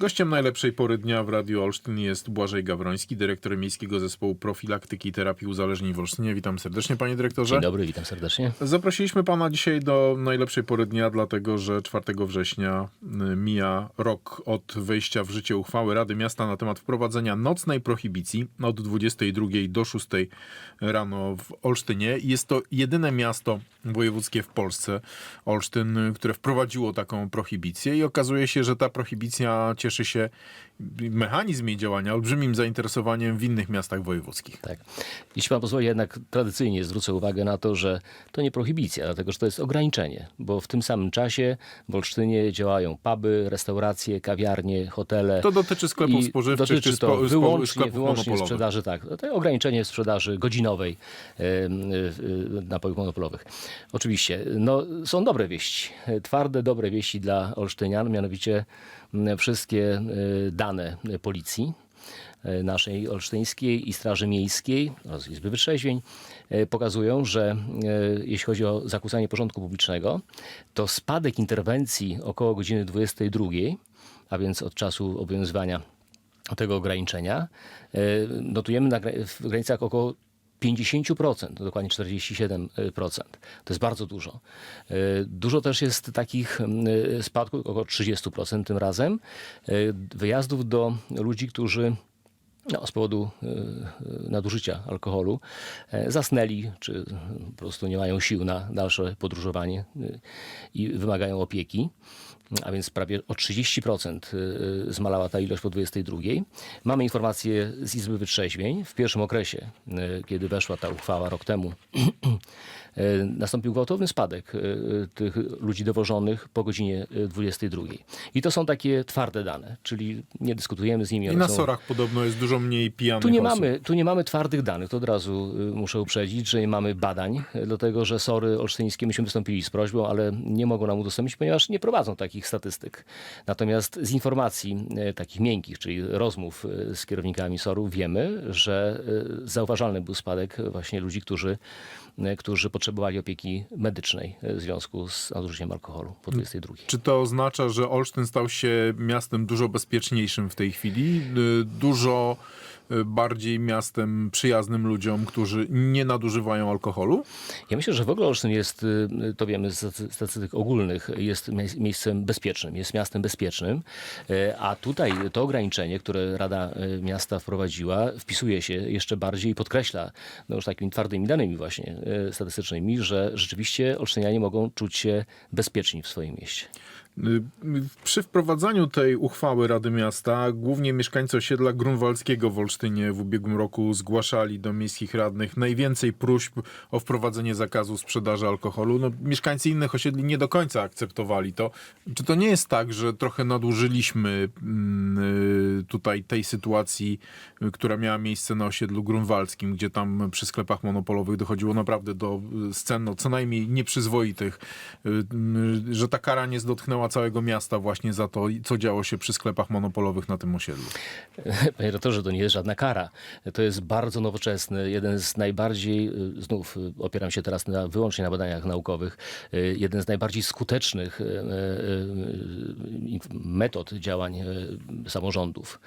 Gościem najlepszej pory dnia w Radiu Olsztyn jest Błażej Gawroński, dyrektor Miejskiego Zespołu Profilaktyki i Terapii Uzależnień w Olsztynie. Witam serdecznie, panie dyrektorze. Dzień dobry, witam serdecznie. Zaprosiliśmy pana dzisiaj do najlepszej pory dnia, dlatego że 4 września y, mija rok od wejścia w życie uchwały Rady Miasta na temat wprowadzenia nocnej prohibicji od 22 do 6 rano w Olsztynie. Jest to jedyne miasto wojewódzkie w Polsce, Olsztyn, które wprowadziło taką prohibicję i okazuje się, że ta prohibicja cieszy się mechanizm jej działania olbrzymim zainteresowaniem w innych miastach wojewódzkich. Tak. Jeśli pan pozwoli, jednak tradycyjnie zwrócę uwagę na to, że to nie prohibicja, dlatego że to jest ograniczenie, bo w tym samym czasie w Olsztynie działają puby, restauracje, kawiarnie, hotele. To dotyczy sklepów spożywczych dotyczy czy to spo, spo, wyłącznie, wyłącznie sprzedaży, tak. To ograniczenie sprzedaży godzinowej y, y, napojów monopolowych. Oczywiście, no, są dobre wieści, twarde, dobre wieści dla Olsztynian, mianowicie wszystkie y, dane policji y, naszej olsztyńskiej i Straży Miejskiej oraz Izby Wytrzeźwień y, pokazują, że jeśli chodzi o zakłócanie porządku publicznego, to spadek interwencji około godziny 22, a więc od czasu obowiązywania tego ograniczenia, e, notujemy w granicach około 50%, dokładnie 47%. To jest bardzo dużo. E, Dużo też jest takich e, spadków, około 30% tym razem, e, wyjazdów do ludzi, którzy no, z powodu nadużycia alkoholu zasnęli, czy po prostu nie mają sił na dalsze podróżowanie i wymagają opieki. A więc prawie o 30% e, zmalała ta ilość po 22. Mamy informacje z Izby Wytrzeźwień. W pierwszym okresie, e, kiedy weszła ta uchwała rok temu, nastąpił gwałtowny spadek tych ludzi dowożonych po godzinie e, 22. I to są takie twarde dane, czyli nie dyskutujemy z nimi. I na są- sorach podobno jest dużo mniej pijanych tu nie, osób. mamy, tu nie mamy twardych danych, to od razu y, muszę uprzedzić, że nie mamy badań, y, dlatego że SORY olsztyńskie myśmy wystąpili z prośbą, ale nie mogą nam udostępnić, ponieważ nie prowadzą takich statystyk. Natomiast z informacji y, takich miękkich, czyli rozmów y, z kierownikami SOR-ów wiemy, że y, zauważalny był spadek właśnie ludzi, którzy, którzy potrzebowali opieki medycznej w związku z nadużyciem alkoholu po 22. Czy to oznacza, że Olsztyn stał się miastem dużo bezpieczniejszym w tej chwili? Dużo bardziej miastem przyjaznym ludziom, którzy nie nadużywają alkoholu? Ja myślę, że w ogóle Olsztyn jest, y, to wiemy z staty- statystyk ogólnych, jest mie- miejscem bezpiecznym, jest miastem bezpiecznym, y, a tutaj to ograniczenie, które Rada y, Miasta wprowadziła, wpisuje się jeszcze bardziej i podkreśla, no już takimi twardymi danymi właśnie y, statystycznymi, że rzeczywiście Olsztynianie mogą czuć się bezpieczni w swoim mieście. Przy wprowadzaniu tej uchwały Rady Miasta głównie mieszkańcy osiedla Grunwaldzkiego w Olsztynie w ubiegłym roku zgłaszali do miejskich radnych najwięcej próśb o wprowadzenie zakazu sprzedaży alkoholu. No, mieszkańcy innych osiedli nie do końca akceptowali to. Czy to nie jest tak, że trochę nadużyliśmy mm, y, tutaj tej sytuacji, y, która miała miejsce na osiedlu grunwaldzkim, gdzie tam przy sklepach monopolowych dochodziło naprawdę do y, scen no, co najmniej nieprzyzwoitych, że ta kara nie dotknęła całego miasta właśnie za to, co działo się przy sklepach monopolowych na tym osiedlu. Panie rektorze, to nie jest żadna kara. To jest bardzo nowoczesny, jeden z najbardziej, y, znów y, opieram się teraz na, wyłącznie na badaniach naukowych, y, jeden z najbardziej skutecznych metod działań samorządów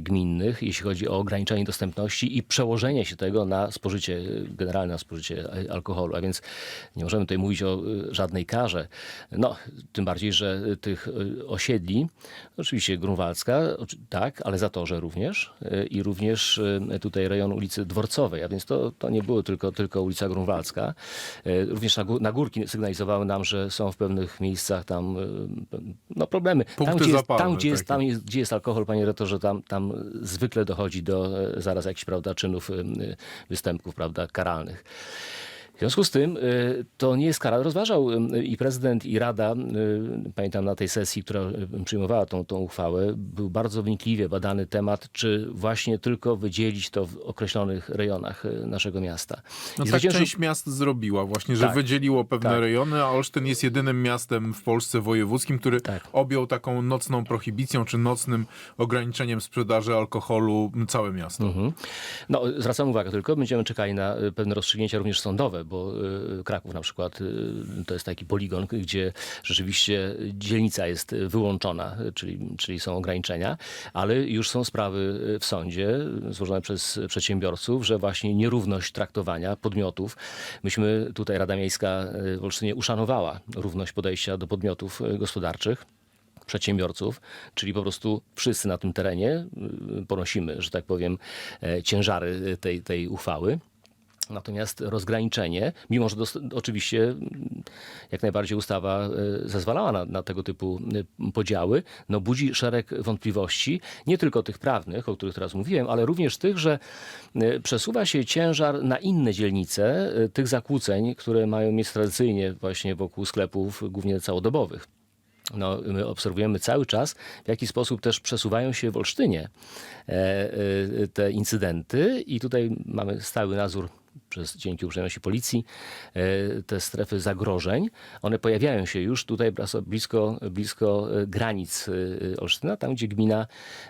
gminnych, jeśli chodzi o ograniczanie dostępności i przełożenie się tego na spożycie, generalne na spożycie alkoholu. A więc nie możemy tutaj mówić o żadnej karze. No, tym bardziej, że y, tych y, osiedli, oczywiście Grunwaldzka, tak, ale Zatorze również y, i również tutaj rejon ulicy Dworcowej, a więc to, to nie było tylko, tylko ulica Grunwaldzka. Również nagó- nagórki sygnalizowały nam, że są w pewnych miejscach tam no, problemy. Tam, Punkty gdzie jest, zapalne tam, gdzie jest, tam jest, gdzie jest alkohol, panie rektorze, tam, tam zwykle dochodzi do e, zaraz jakichś, prawda, czynów, występków, prawda, karalnych. W związku z tym y, to nie jest kara. Rozważał y, i prezydent, i rada, y, pamiętam na tej sesji, która przyjmowała tą, tą uchwałę, był bardzo wnikliwie badany temat, czy właśnie tylko wydzielić to w określonych rejonach naszego miasta. No I tak zwyciężył- część miast zrobiła właśnie, że Tak. wydzieliło pewne Tak. rejony, a Olsztyn jest jedynym miastem w Polsce wojewódzkim, który Tak. objął taką nocną prohibicją czy nocnym ograniczeniem sprzedaży alkoholu całe miasto. Mhm. No, zwracam uwagę tylko, będziemy czekali na pewne rozstrzygnięcia również sądowe, bo y, Kraków na przykład y, to jest taki poligon, gdzie rzeczywiście dzielnica jest wyłączona, czyli, czyli są ograniczenia, ale już są sprawy w sądzie złożone przez przedsiębiorców, że właśnie nierówność traktowania podmiotów. Myśmy tutaj Rada Miejska y, w Olsztynie uszanowała równość podejścia do podmiotów gospodarczych przedsiębiorców, czyli po prostu wszyscy na tym terenie ponosimy, że tak powiem, e, ciężary tej, tej uchwały. Natomiast rozgraniczenie, mimo że oczywiście mm, jak najbardziej ustawa e, zezwalała na, na tego typu e, podziały, no budzi szereg wątpliwości, nie tylko tych prawnych, o których teraz mówiłem, ale również tych, że e, przesuwa się ciężar na inne dzielnice tych zakłóceń, które mają miejsce tradycyjnie właśnie wokół sklepów, głównie całodobowych. No, my obserwujemy cały czas, w jaki sposób też przesuwają się w Olsztynie te incydenty i tutaj mamy stały nadzór przez, dzięki uprzejmości policji, e, te strefy zagrożeń, one pojawiają się już tutaj blisko, blisko e, granic e, Olsztyna, tam gdzie gmina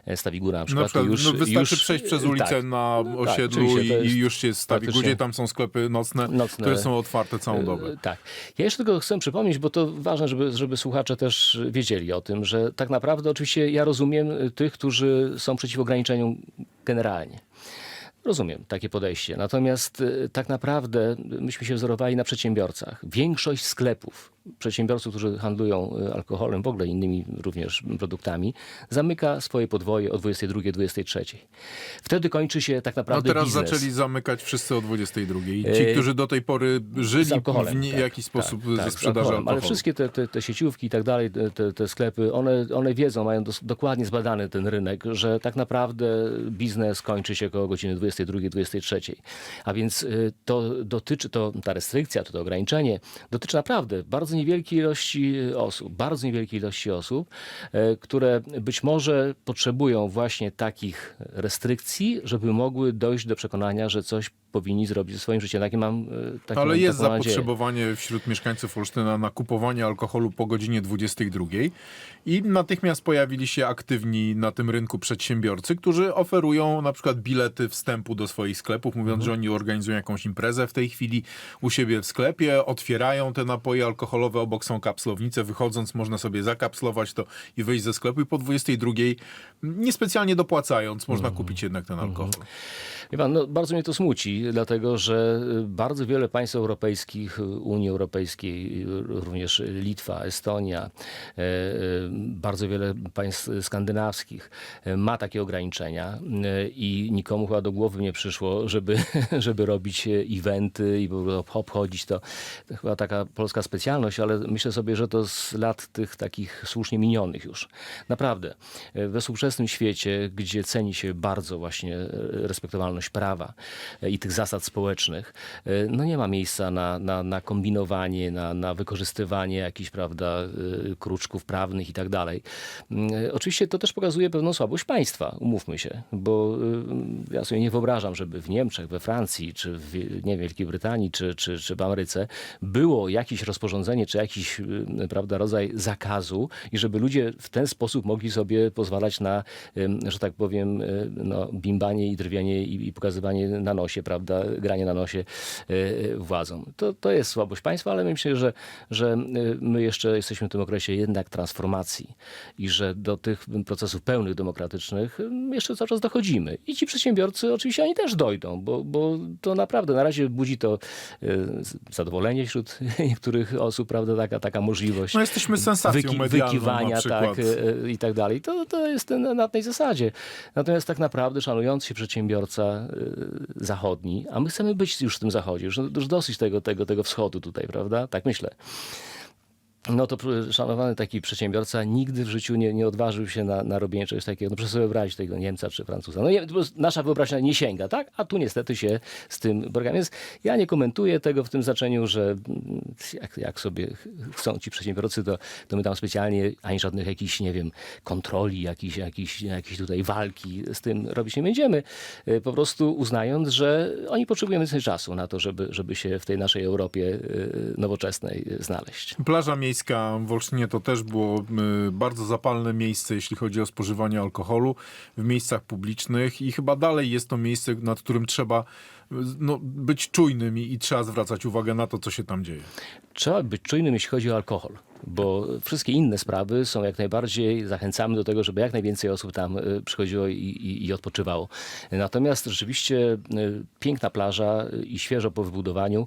e, Stawi Góra na Na przykład. przykład, już, no wystarczy już, przejść przez ulicę tak, na osiedlu to i, i już się stawi. praktycznie- Gdzie tam są sklepy nocne, Nocne. które są otwarte całą dobę. Tak. Ja jeszcze tylko chcę przypomnieć, bo to ważne, żeby, żeby słuchacze też wiedzieli o tym, że tak naprawdę oczywiście ja rozumiem tych, którzy są przeciw ograniczeniom generalnie. Rozumiem takie podejście. Natomiast y, tak naprawdę myśmy się wzorowali na przedsiębiorcach. Większość sklepów, przedsiębiorców, którzy handlują y, alkoholem, w ogóle innymi również produktami, zamyka swoje podwoje o 22-23. Wtedy kończy się tak No naprawdę teraz biznes. zaczęli zamykać wszyscy o 22. I E, ci, którzy do tej pory żyli w nie, tak, jakiś sposób tak, ze tak, z sprzedaży alkoholem. alkoholu. Ale wszystkie te, te, te sieciówki i tak dalej, te, te, te sklepy, one, one wiedzą, mają dos, dokładnie zbadany ten rynek, że tak naprawdę biznes kończy się około godziny 22-23. A więc y, to dotyczy, to, ta restrykcja, to, to ograniczenie dotyczy naprawdę bardzo niewielkiej ilości osób, bardzo niewielkiej ilości osób, e, które być może potrzebują właśnie takich restrykcji, żeby mogły dojść do przekonania, że coś powinni zrobić ze swoim życiem. Takie mam, e, taką, Ale jest taką nadzieję. zapotrzebowanie wśród mieszkańców Olsztyna na kupowanie alkoholu po godzinie 22 i natychmiast pojawili się aktywni na tym rynku przedsiębiorcy, którzy oferują na przykład bilety wstępu do swoich sklepów, mówiąc, że oni organizują jakąś imprezę w tej chwili u siebie w sklepie, otwierają te napoje alkoholowe, obok są kapslownice, wychodząc można sobie zakapslować to i wyjść ze sklepu i po 22 niespecjalnie dopłacając można kupić jednak ten alkohol. Wie pan, no, bardzo mnie to smuci, dlatego że y, bardzo wiele państw europejskich, y, Unii Europejskiej, y, również Litwa, Estonia, e, bardzo wiele państw skandynawskich e, ma takie ograniczenia i nikomu chyba do głowy nie przyszło, żeby, żeby robić e, eventy i obchodzić to. Chyba taka polska specjalność, ale myślę sobie, że to z lat tych takich słusznie minionych już. Naprawdę. We współczesnym świecie, gdzie ceni się bardzo właśnie e, respektowalność prawa e, i tych zasad społecznych, e, no nie ma miejsca na, na, na kombinowanie, na, na wykorzystywanie jakichś, prawda, e, kruczków prawnych i tak dalej. Mm, Oczywiście to też pokazuje pewną słabość państwa, umówmy się, bo ja sobie nie wyobrażam, żeby w Niemczech, we Francji, czy w nie, Wielkiej Brytanii, czy, czy, czy w Ameryce było jakieś rozporządzenie, czy jakiś prawda, rodzaj zakazu i żeby ludzie w ten sposób mogli sobie pozwalać na, że tak powiem, no, bimbanie i drwienie i, i pokazywanie na nosie, prawda, granie na nosie e, e, władzom. To, to jest słabość państwa, ale myślę, że, że e, my jeszcze jesteśmy w tym okresie jednak transformacji i że do tych procesów pełnych demokratycznych em, jeszcze cały czas dochodzimy. I ci przedsiębiorcy oczywiście oni też dojdą, bo, bo to naprawdę na razie budzi to zadowolenie wśród niektórych osób, prawda, taka, taka możliwość No jesteśmy sensacją medialną wykiwania tak, i tak dalej. To, to jest na, na tej zasadzie. Natomiast tak naprawdę szanujący się przedsiębiorca e, zachodni, a my chcemy być już w tym zachodzie, już, już dosyć tego, tego, tego wschodu tutaj, prawda? Tak myślę. No to szanowany taki przedsiębiorca nigdy w życiu nie, nie odważył się na, na robienie czegoś takiego. No proszę sobie wyobrazić tego Niemca czy Francuza. No nie, nasza wyobraźnia nie sięga, tak? A tu niestety się z tym borykamy. Więc ja nie komentuję tego w tym znaczeniu, że mm, jak, jak sobie ch- chcą ci przedsiębiorcy, to, to my tam specjalnie ani żadnych jakichś, nie wiem, kontroli, jakichś, jakichś, jakichś tutaj walki z tym robić nie będziemy. Y, Po prostu uznając, że oni potrzebują więcej czasu na to, żeby, żeby się w tej naszej Europie y, nowoczesnej y, znaleźć. Plaża miejska Miejska w Olsztynie to też było y, bardzo zapalne miejsce, jeśli chodzi o spożywanie alkoholu w miejscach publicznych i chyba dalej jest to miejsce, nad którym trzeba y, no, być czujnym i, i trzeba zwracać uwagę na to, co się tam dzieje. Trzeba być czujnym, jeśli chodzi o alkohol, bo wszystkie inne sprawy są jak najbardziej, zachęcamy do tego, żeby jak najwięcej osób tam y, przychodziło i, i, i odpoczywało. Natomiast rzeczywiście y, piękna plaża y, i świeżo po wybudowaniu.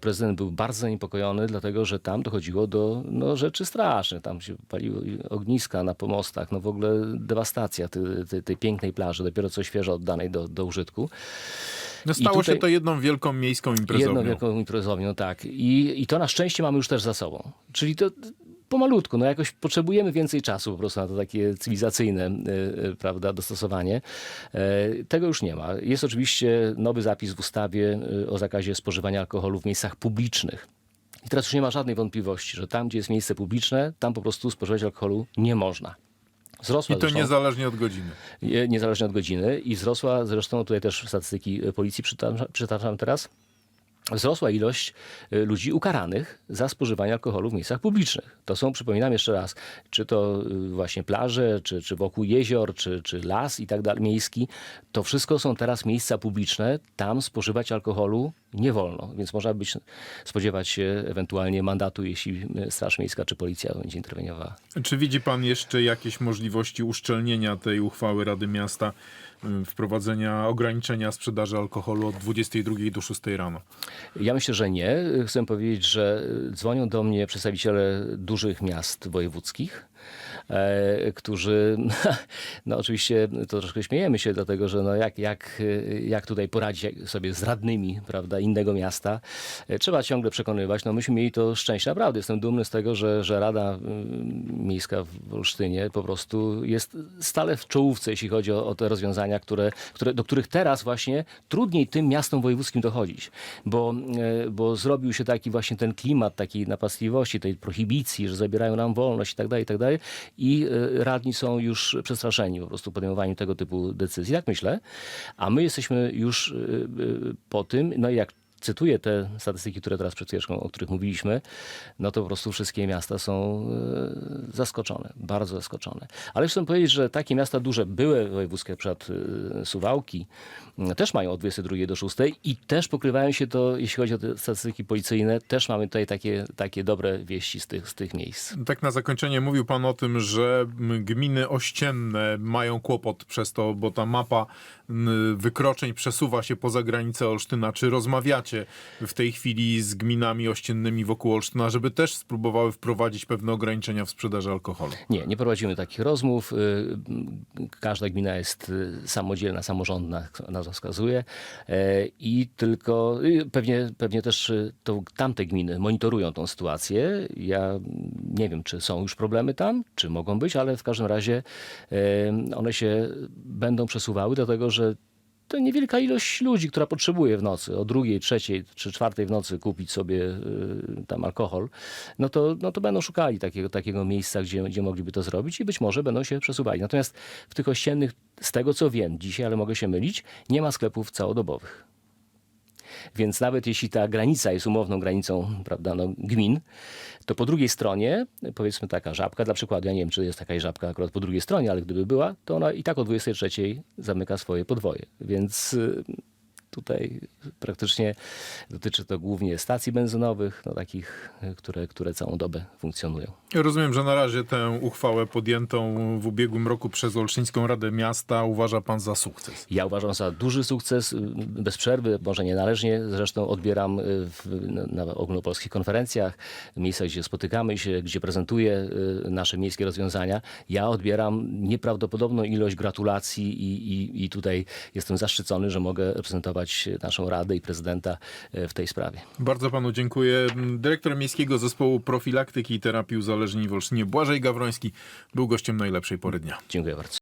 Prezydent był bardzo zaniepokojony, dlatego że tam dochodziło do no, rzeczy strasznych. Tam się paliły ogniska na pomostach, no w ogóle dewastacja tej, tej, tej pięknej plaży, dopiero co świeżo oddanej do, do użytku. No, stało tutaj- się to jedną wielką miejską imprezownią. Jedną wielką imprezownią, tak. I, I to na szczęście mamy już też za sobą. Czyli to pomalutku, no jakoś potrzebujemy więcej czasu po prostu na to takie cywilizacyjne, y, y, prawda, dostosowanie. E, Tego już nie ma. Jest oczywiście nowy zapis w ustawie o zakazie spożywania alkoholu w miejscach publicznych. I teraz już nie ma żadnej wątpliwości, że tam, gdzie jest miejsce publiczne, tam po prostu spożywać alkoholu nie można. Wzrosła I to zresztą- niezależnie od godziny. niezależnie od godziny. I wzrosła, zresztą tutaj też statystyki policji przytaczam, przytaczam teraz, wzrosła ilość y, ludzi ukaranych za spożywanie alkoholu w miejscach publicznych. To są, przypominam jeszcze raz, czy to y, właśnie plaże, czy, czy wokół jezior, czy, czy las i tak dalej, miejski. To wszystko są teraz miejsca publiczne. Tam spożywać alkoholu nie wolno, więc można być, spodziewać się ewentualnie mandatu, jeśli y, Straż Miejska czy Policja będzie interweniowała. Czy widzi pan jeszcze jakieś możliwości uszczelnienia tej uchwały Rady Miasta, wprowadzenia ograniczenia sprzedaży alkoholu od 22 do 6 rano? Ja myślę, że nie. Chcę powiedzieć, że dzwonią do mnie przedstawiciele dużych miast wojewódzkich, którzy, no oczywiście to troszkę śmiejemy się, dlatego że no jak, jak, jak tutaj poradzić sobie z radnymi prawda, innego miasta. E, Trzeba ciągle przekonywać. No myśmy mieli to szczęście. Naprawdę jestem dumny z tego, że, że Rada mm, Miejska w Olsztynie po prostu jest stale w czołówce, jeśli chodzi o, o te rozwiązania, które, które, do których teraz właśnie trudniej tym miastom wojewódzkim dochodzić, bo, e, bo zrobił się taki właśnie ten klimat takiej napastliwości, tej prohibicji, że zabierają nam wolność i tak dalej, i tak dalej. I e, radni są już przestraszeni po prostu podejmowaniu tego typu decyzji, tak myślę. A my jesteśmy już e, e, po tym, no i jak cytuję te statystyki, które teraz przed chwileczką, o których mówiliśmy, no to po prostu wszystkie miasta są e, zaskoczone, bardzo zaskoczone. Ale chcę powiedzieć, że takie miasta duże, były wojewódzkie, przed Suwałki, m, też mają od 22 do 6 i też pokrywają się to, jeśli chodzi o te statystyki policyjne, też mamy tutaj takie, takie dobre wieści z tych, z tych miejsc. Tak na zakończenie mówił pan o tym, że gminy ościenne mają kłopot przez to, bo ta mapa wykroczeń przesuwa się poza granicę Olsztyna. Czy rozmawiacie w tej chwili z gminami ościennymi wokół Olsztyna, żeby też spróbowały wprowadzić pewne ograniczenia w sprzedaży alkoholu? Nie, nie prowadzimy takich rozmów. Y, Każda gmina jest y, samodzielna, samorządna, nazwa wskazuje. E, I tylko y, pewnie, pewnie też to tamte gminy monitorują tą sytuację. Ja mm, nie wiem, czy są już problemy tam, czy mogą być, ale w każdym razie one się będą przesuwały, dlatego że to niewielka ilość ludzi, która potrzebuje w nocy o drugiej, trzeciej czy czwartej w nocy kupić sobie y, tam alkohol, no to, no to będą szukali takiego, takiego miejsca, gdzie, gdzie mogliby to zrobić i być może będą się przesuwali. Natomiast w tych ościennych, z tego co wiem dzisiaj, ale mogę się mylić, nie ma sklepów całodobowych. Więc nawet jeśli ta granica jest umowną granicą prawda, no, gmin, to po drugiej stronie, powiedzmy taka żabka, dla przykładu, ja nie wiem, czy jest taka żabka akurat po drugiej stronie, ale gdyby była, to ona i tak o 23 zamyka swoje podwoje. Więc y, tutaj praktycznie dotyczy to głównie stacji benzynowych, no, takich, które, które całą dobę funkcjonują. Rozumiem, że na razie tę uchwałę podjętą w ubiegłym roku przez Olszyńską Radę Miasta uważa pan za sukces. Ja uważam za duży sukces, bez przerwy, może nienależnie, zresztą odbieram y, w, na ogólnopolskich konferencjach, miejscach, gdzie spotykamy się, gdzie prezentuję y, nasze miejskie rozwiązania. Ja odbieram nieprawdopodobną ilość gratulacji i, i, i tutaj jestem zaszczycony, że mogę reprezentować naszą Radę i prezydenta y, w tej sprawie. Bardzo panu dziękuję. Dyrektor Miejskiego Zespołu Profilaktyki i Terapii Uzależnień w Olsztynie Błażej Gawroński był gościem najlepszej pory dnia. Dziękuję bardzo.